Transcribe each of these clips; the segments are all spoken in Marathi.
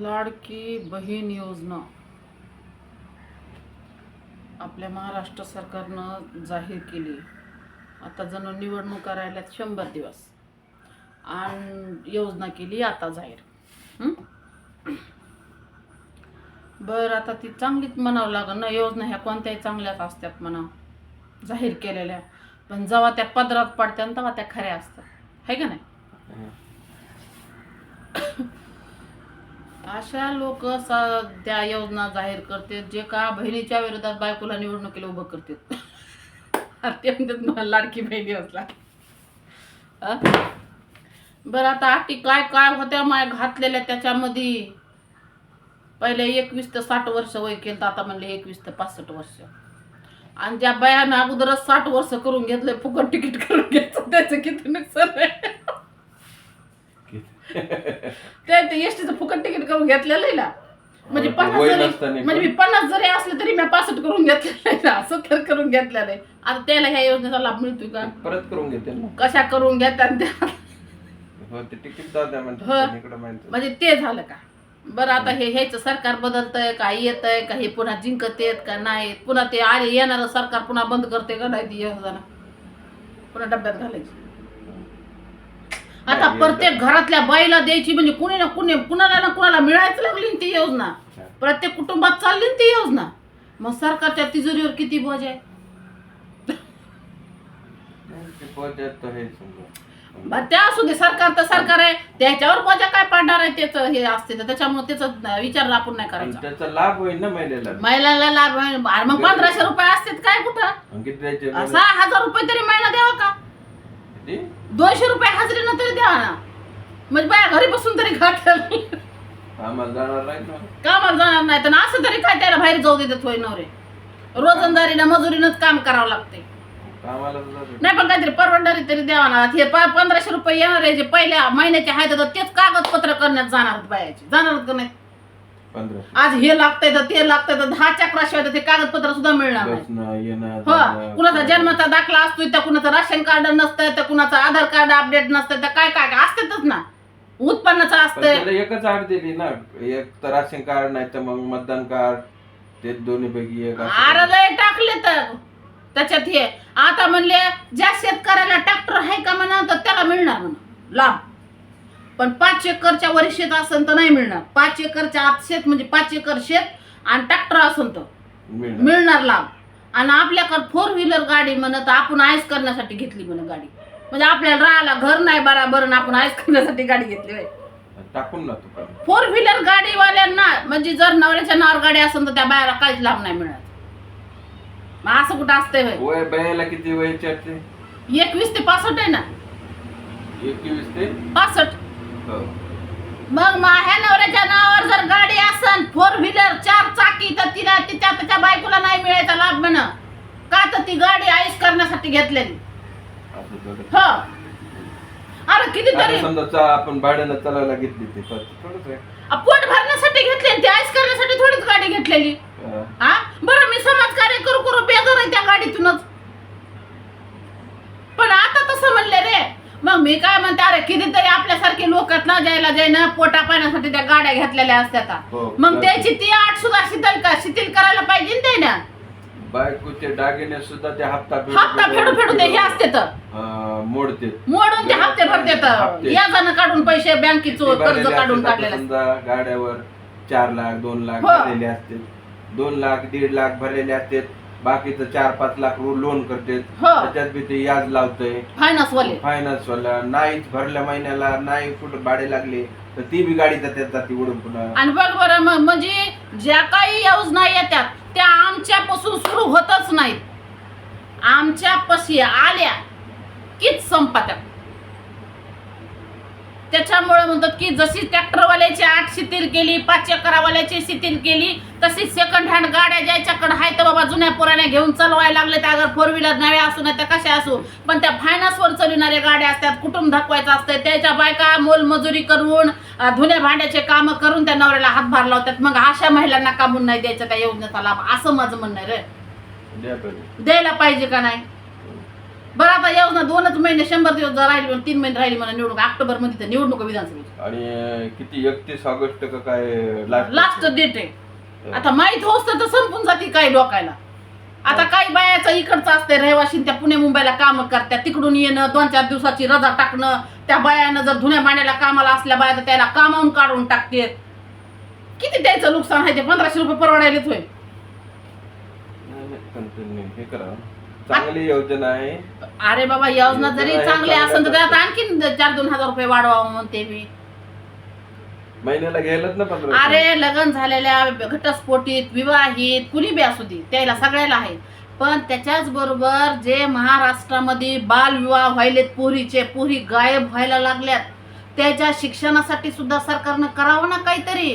लाडकी बहीण योजना. आपल्या महाराष्ट्र सरकारनं जाहीर केली. आता जणू निवडणूक करायला शंभर दिवस. आणि योजना केली आता जाहीर. बरं आता ती चांगलीच म्हणावं लागेल ना. योजना ह्या कोणत्याही चांगल्याच असतात म्हणा. जाहीर केलेल्या. पण जेव्हा त्या पदरात पडत्या तेव्हा त्या खऱ्या असतात. आहे का नाही? अशा लोक सध्या योजना जाहीर करते जे का बहिणीच्या विरोधात बायकोला निवडणुकीला उभं करतात. ते मला लाडकी बहिणी असला. बरं आता अटी काय काय होत्या माय घातलेल्या त्याच्यामध्ये? पहिले एकवीस ते साठ वर्ष वय केलं तर आता म्हणले एकवीस ते पासष्ट वर्ष. आणि ज्या बायानं अगोदरच साठ वर्ष करून घेतलंय फुकट तिकीट करून घ्यायचं त्याचं किती नुकसान आहे? ते ते एसटीचं फुकट तिकीट करून घेतलेलं आहे ना. म्हणजे अहो, पन्नास वय जरी नसताना म्हणजे मी पन्नास जरी असले तरी मी पासष्ट करून घेतलेलं आहे ना. सत्तर करून घेतलेलं आहे. आता त्याला ह्या योजनेचा लाभ मिळतोय का? परत करून घेते ना. कशा करून घेतात त्या हो ते तिकीट जाऊ द्या हो. इकडे म्हणजे ते झालं का? बरं आता हे. ह्याचं सरकार बदलतंय का? येतंय का? हे पुन्हा जिंकत येत का? नाही पुन्हा ते आले येणारं सरकार पुन्हा बंद करते का? नाही ती योजना पुन्हा डब्यात घालायची. आता प्रत्येक घरातल्या बाईला द्यायची म्हणजे कुणी ना कुणी कुणाला ना कुणाला मिळायचं लागली ना ती योजना. प्रत्येक कुटुंबात चालली ना ती योजना. मग सरकारच्या तिजोरीवर किती बोज आहे? हे बरं त्या असू दे सरकार तर सरकार आहे. त्याच्यावर बोजा काय पडणार आहे त्याचं हे असते तर त्याच्यामुळे त्याचा विचार आपण नाही करायचा. त्याचा लाभ होईल ना महिलेला. महिलाला लाभ. अरे मग पंधराशे रुपये असतात काय कुठं? सहा हजार रुपये तरी महिना द्यावा का? दोनशे रुपये हजेरीनं तरी द्यावा ना. म्हणजे बाया घरी बसून तरी खात्याला आम्हाला जाणार नाही ना कामाला जाणार नाही तर असं तरी काय त्याला बाहेर जाऊ देतात होय नवरे. रोजंदारीनं मजुरीनंच काम करावं लागते. कामाला जातो. नाही पण काहीतरी परवडणारी तरी द्यावा ना. हे प- पंधराशे रुपये येणार आहे जे पहिल्या महिन्याचे आहेत तर तेच कागदपत्र करण्यात जाणार बायाचे. जाणार का नाही? आज हे लागतंय तर ते लागतंय तर दहा चक्राशिवाय तर ते कागदपत्र सुद्धा मिळणार नाही. हो कुणाचा जन्माचा दाखला असतोय तर कुणाचं राशन कार्ड नसतंय तर कुणाचं आधार कार्ड अपडेट नसतंय तर काय काय असतातच ना. उत्पन्नाचं असतंय. एकच आड दिली ना. एक तर राशन कार्ड नाही तर मग मतदान कार्ड ते दोन्ही पैकी एक. अरे लय टाकले तर. त्याच्यात हे आता म्हणले ज्या शेतकऱ्याला ट्रॅक्टर आहे का म्हणा तर त्याला मिळणार म्हणा लाभ पण पाच एकरच्या वर शेत असेल तर नाही मिळणार. पाच एकरच्या आत शेत म्हणजे पाच एकर शेत आणि ट्रॅक्टर असेल तर मिळणार. मिळणार लाभ. आणि आपल्याकडे फोर व्हीलर गाडी म्हणत आपण आयस करण्यासाठी घेतली म्हणे गाडी. म्हणजे आपल्याला राहायला घर नाही बराबर आणि आपण आयस करण्यासाठी गाडी घेतली होय टाकून ना तू फोर व्हीलर गाडीवाल्यांना म्हणजे जर नवऱ्याच्या नावावर गाडी असेल तर त्या बायाला काहीच लाभ नाही मिळत मग असं कुठं असतंय होय वय बायाला किती वय ते एकवीस ते पासष्ट आहे ना? एकवीस ते पासष्ट. मग माझ्या नवऱ्याच्या नावावर जर गाडी असन फोर व्हीलर चार चाकी तर तिला तिच्या त्याच्या बायकोला नाही मिळायचा लाभ म्हण. का तर ती गाडी आईस करण्यासाठी घेतलेली. असं थोडं. हो. अरे कितीतरी आता समजा चा- आपण भाड्यानं चालायला घेतली ते तर थोडंच आहे. पोट भरण्यासाठी घेतलेली ती आईस करण्यासाठी थोडीच गाडी घेतलेली. हा. हा बरं मी समाजकार्य करू करू बेजार आहे त्या गाडीतूनच. पण आता तसं म्हणले रे. मग मी काय म्हणते अरे कितीतरी आपल्यासारखे लोक आहेत ना ज्याला ज्यानं पोटा पाण्यासाठी त्या गाड्या घेतलेल्या असतात हो. मग त्याची ती आठ सुद्धा शिथिल का शिथिल करायला पाहिजे ना ते ना बायकोचे दागिने सुद्धा ते हप्ता हप्ता फेडू फेडू ते हे असते तर मोडते मोडून ते हप्ते भरते तर हप्ते. याजानं काढून पैसे बँकेचं कर्ज भरलेले काढून असतात काढलेलं आता असतं. समजा गाड्यावर चार लाख दोन लाख हो. भरलेले असते दोन लाख दीड लाख भरलेले असते बाकीचं चार पाच लाख लोन करते. हो. त्याच्यात बी ते याज लावतंय. फायनान्स वाले. फायनान्स वाला. नाहीच भरल्या महिन्याला नाही कुठं भाडे लागले तर ती बी गाडी जाते जाती उडून पुन्हा. आणि बघ बरं म्हणजे ज्या काही योजना येतात त्या आमच्यापासून सुरू होतच नाहीत. आमच्या पशी आल्या कीच संपत्या त्याच्यामुळे म्हणतात की जशी ट्रॅक्टरवाल्याची आठ शिथिल केली पाच चक्रावाल्याची शिथिल केली तशी सेकंड हँड गाड्या ज्याच्याकडे आहेत तर बाबा जुन्या पुराण्या घेऊन चालवायला लागले त्या अगर फोर व्हीलर नव्या असू नाही तर कशा असू. पण त्या फायनान्सवर चालविणाऱ्या गाड्या असतात कुटुंब दाखवायचं असतं. त्याच्या बायका मोलमजुरी करून अं, धुण्या भांड्याचे कामं करून त्या नवऱ्याला हातभार लावतात. मग अशा महिलांना कामून नाही द्यायचा? त्या योजनेचा लाभ? असं माझं म्हणणं आहे रे. द्यायला पाहिजे का नाही? बरं आता योजना दोनच महिने शंभर दिवस जर राहिली म्हणून तीन महिने राहिली म्हणून निवडणूक ऑक्टोबरमध्ये तर निवडणूक विधानसभेची. आणि किती एकतीस ऑगस्ट का काय लास्ट डेट आहे. आता माहीत होत तर संपून जाते काही डोकायला आता काही बायाचं इकडचं असते रहिवाशी त्या पुणे मुंबईला काम करतात तिकडून येणं दोन चार दिवसाची रजा टाकणं त्या बायानं जर धुण्या मांडायला कामाला असल्या बाया तर त्याला कामावून काढून टाकते. किती द्यायचं नुकसान आहे ते पंधराशे रुपये परवडायलेच होय हे करा. चांगली योजना आहे. अरे बाबा योजना जरी चांगली असेल तर त्यात आणखीन चार दोन हजार रुपये वाढवावं म्हणते मी. महिन्याला ना पंधरा अरे लग्न झालेल्या घटस्फोटीत विवाहित कुणी बी असू दे त्याला सगळ्याला आहे. पण त्याच्याच बरोबर जे महाराष्ट्रामध्ये बालविवाह व्हायलेत पोरीचे पोरी गायब व्हायला लागल्यात त्याच्या शिक्षणासाठी सुद्धा सरकारनं करावं ना काहीतरी?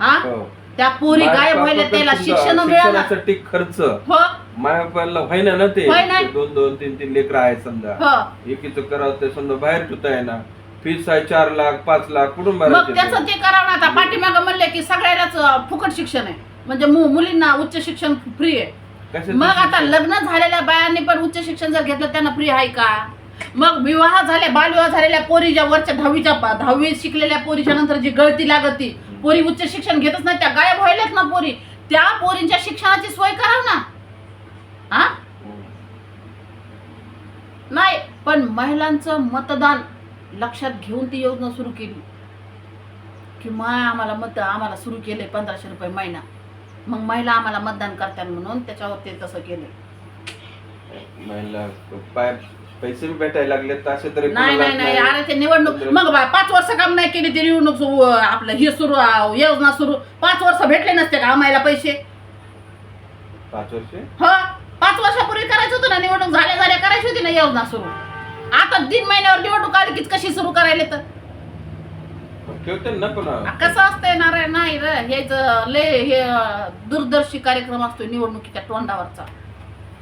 हा? हो. त्या पोरी गायब व्हायला त्याला शिक्षण मिळालं. शिक्षणासाठी खर्च. हो. व्हायना ना ते. ते दोन दोन तीन तीन लेकर आहेत समजा. हो. एकीचं करावं ते समजा बाहेर ठेवता येणार फीस आहे चार लाख पाच लाख कुठून मग त्याचं ते? ते करावं ना आता. पाठीमागं म्हणले की सगळ्यालाच अं, फुकट शिक्षण आहे. म्हणजे मु- मुलींना उच्च शिक्षण फ्री आहे. मग आता? लग्न झालेल्या बायांनी पण उच्च शिक्षण जर घेतलं त्यांना फ्री आहे का? मग विवाह झाल्या बालविवाह झालेल्या पोरीच्या वरच्या दहावीच्या दहावी शिकलेल्या पोरीच्या नंतर जी गळती लागती पोरी उच्च शिक्षण घेतच नाही त्या गायब व्हायल्यात ना पोरी. त्या पोरींच्या शिक्षणाची सोय कराव ना. हा? नाही पण महिलांचं मतदान लक्षात घेऊन ती योजना सुरू केली. की माय आम्हाला मत आम्हाला सुरू केले पंधराशे रुपये महिना. मग महिला आम्हाला मतदान करतात म्हणून त्याच्यावर ते तसं केलं. महिला पैसे बी भेटायला लागले तर असे तरी नाही नाही नाही अरे ते निवडणूक मग बा पाच वर्ष काम नाही केली ती निवडणूक सु- आपलं हे सुरू योजना सुरू. पाच वर्ष भेटले नसते का आम्हाला पैसे? पाच वर्ष? हो पाच वर्षापूर्वी करायचं होतं ना निवडणूक झाल्या झाल्या करायची होती ना योजना सुरू. आता तीन महिन्यावर निवडणूक आली की कशी सुरू करायला तर ठेवते ना पुन्हा. कसं असतंय ना रे नाही रे हेच लय हे दूरदर्शी कार्यक्रम असतो निवडणुकीच्या तोंडावरचा.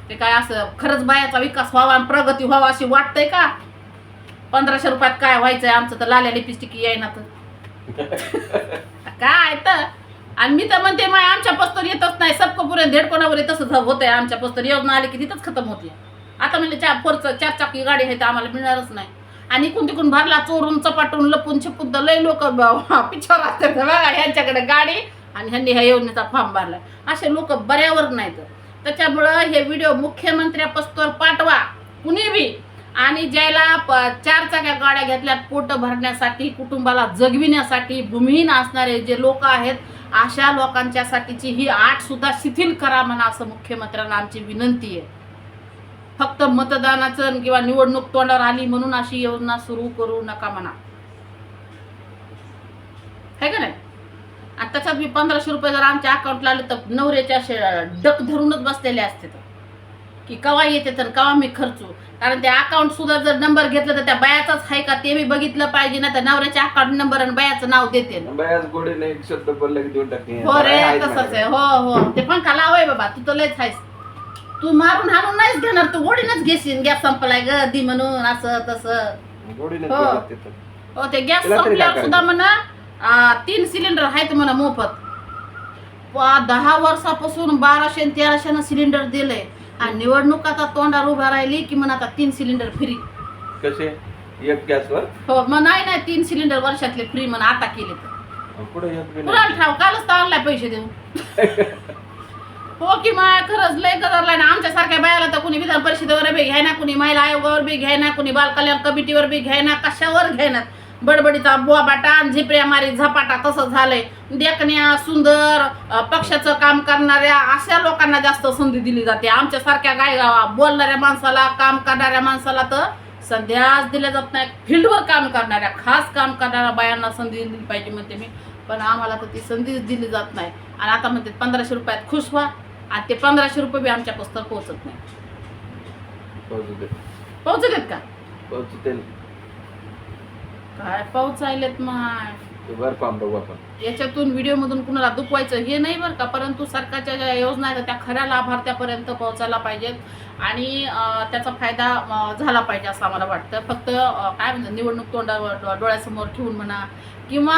ते काय असं खरंच बायाचा विकास व्हावा आणि प्रगती व्हावा अशी वाटतंय का? पंधराशे रुपयात काय व्हायचंय? आमचं तर लाल्या लिपस्टिक येईना तर. काय तर? आणि मी तर म्हणते माय आमच्या पस्तर येतच नाही. सबको पुरे धेडकोणावर तसंच होत आहे आमच्या पस्तर योजना आली की तिथंच खतम होते आता म्हणजे चार फोरचं चार चाकी गाडी आहे तर आम्हाला मिळणारच नाही. आणि इकून तिकून भरला चोरून चपाटून लपून छिपून तर लय लोक पिछावर असतात. बघा ह्यांच्याकडे गाडी आणि ह्यांनी ह्या योजनेचा फॉर्म भरला असे लोक बऱ्यावर नाहीत. त्याच्यामुळं हे व्हिडिओ मुख्यमंत्र्या पस्तोर पाठवा. कुणी बी. आणि ज्याला प- चार चाक्या गाड्या घेतल्यात पोट भरण्यासाठी कुटुंबाला जगविण्यासाठी भूमिहीन असणारे जे लोक आहेत अशा लोकांच्यासाठीची ही आठ सुद्धा शिथिल करा म्हणा असं मुख्यमंत्र्यांना आमची विनंती आहे. फक्त मतदानाचं किंवा निवडणूक तोंडावर आली म्हणून अशी योजना सुरू करू नका म्हणा. है का नाही? त्याच्यात मी पंधराशे रुपये जर आमच्या अकाउंटला आले तर नवऱ्याचे असे डक धरूनच बसलेले असते तर. की कवा येते तर कवा मी खर्चू? कारण ते अकाउंट सुद्धा जर नंबर घेतलं तर त्या बायाचाच आहे का? ते बी बघितलं पाहिजे ना तर नवऱ्याच्या अकाउंट नंबर आणि बायाचं नाव देते ना. बयाच गोडीने एक शब्द बोलला की देऊन टाकते. हो रे तसंच आहे. हो हो. ते पण खाला होय बाबा तू तर लयच आहेस तू मारून हाणून नाहीच घेणार तू गोडीनच घेशील. गॅस संपलाय ग दी म्हणून असं तसं. गोडीने हो. हो ते गॅस संपल्यावर सुद्धा म्हणा तीन सिलेंडर आहेत म्हणा मोफत. दहा वर्षापासून बाराशे आणि तेराशे सिलेंडर दिलंय. आणि निवडणूक आता तोंडावर उभा राहिली की म्हणा आता तीन सिलेंडर फ्री कसे? एक गॅसवर हो मग नाही नाही तीन सिलेंडर वर्षातले फ्री म्हणा आता केले तर. ठाव कालच तर आणलाय पैसे देऊन. हो की माय खरंच लय गदरलाय ना. आमच्या सारख्या बायाला तर कुणी विधान परिषदेवर बी घ्यायना कुणी महिला आयोगावर बी घ्यायना कुणी बाल कल्याण कमिटीवर बी घ्यायना कशावर घ्यायना. बडबडीचा बोबाटा आणि झिपऱ्या मारी झपाटा तसं झालंय. देखण्या सुंदर पक्षाचं काम करणाऱ्या अशा लोकांना जास्त संधी दिली जाते. आमच्या सारख्या गाय बोलणाऱ्या माणसाला काम करणाऱ्या माणसाला तर संध्याच दिल्या जात नाही. फील्डवर काम करणाऱ्या खास काम करणाऱ्या बायांना संधी दिली पाहिजे म्हणते मी. पण आम्हाला तर ती संधीच दिली जात नाही. आणि आता म्हणते पंधराशे रुपयात खुश व्हा. आणि ते पंधराशे रुपये बी आमच्या पुस्तक पोहोचत नाही. पोहोचू दे पोहोचत आहेत का? पोहोचू काय पोहोचायलेत माय ते वर पाहून बघू आपण. याच्यातून व्हिडिओमधून कुणाला दुखवायचं हे नाही बरं का परंतु सरकारच्या ज्या योजना आहेत त्या खऱ्या लाभार्थ्यापर्यंत पोहोचायला पाहिजेत आणि त्याचा फायदा झाला पाहिजे असं आम्हाला वाटतं. फक्त काय म्हणतात निवडणूक तोंडावर डोळ्यासमोर ठेवून म्हणा किंवा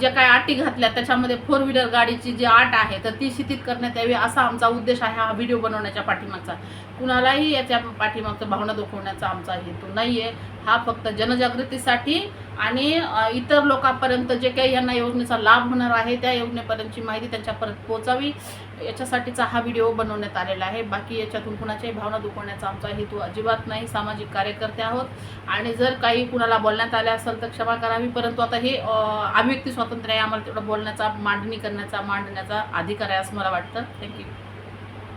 ज्या काही अटी घातल्या त्याच्यामध्ये फोर व्हीलर गाडीची जी आट आहे तर ती शिथित करण्यात यावी असा आमचा उद्देश आहे हा व्हिडिओ बनवण्याच्या पाठीमागचा. कुणालाही याच्या पाठीमागचं भावना दुखवण्याचा आमचा हेतू नाही आहे हा फक्त जनजागृतीसाठी आणि इतर लोकांपर्यंत जे काही यांना योजनेचा लाभ होणार आहे त्या योजनेपर्यंतची माहिती त्यांच्यापर्यंत पोहोचावी. याच्यासाठीचा हा व्हिडिओ बनवण्यात आलेला आहे. बाकी याच्यातून कुणाच्याही भावना दुखवण्याचा आमचा हेतू अजिबात नाही. सामाजिक कार्यकर्ते आहोत. आणि जर काही कुणाला बोलण्यात आले असेल तर क्षमा करावी. परंतु आता हे अभिव्यक्ती स्वातंत्र्य आहे. आम्हाला तेवढं बोलण्याचा मांडणी करण्याचा मांडण्याचा अधिकार आहे असं मला वाटतं. थँक्यू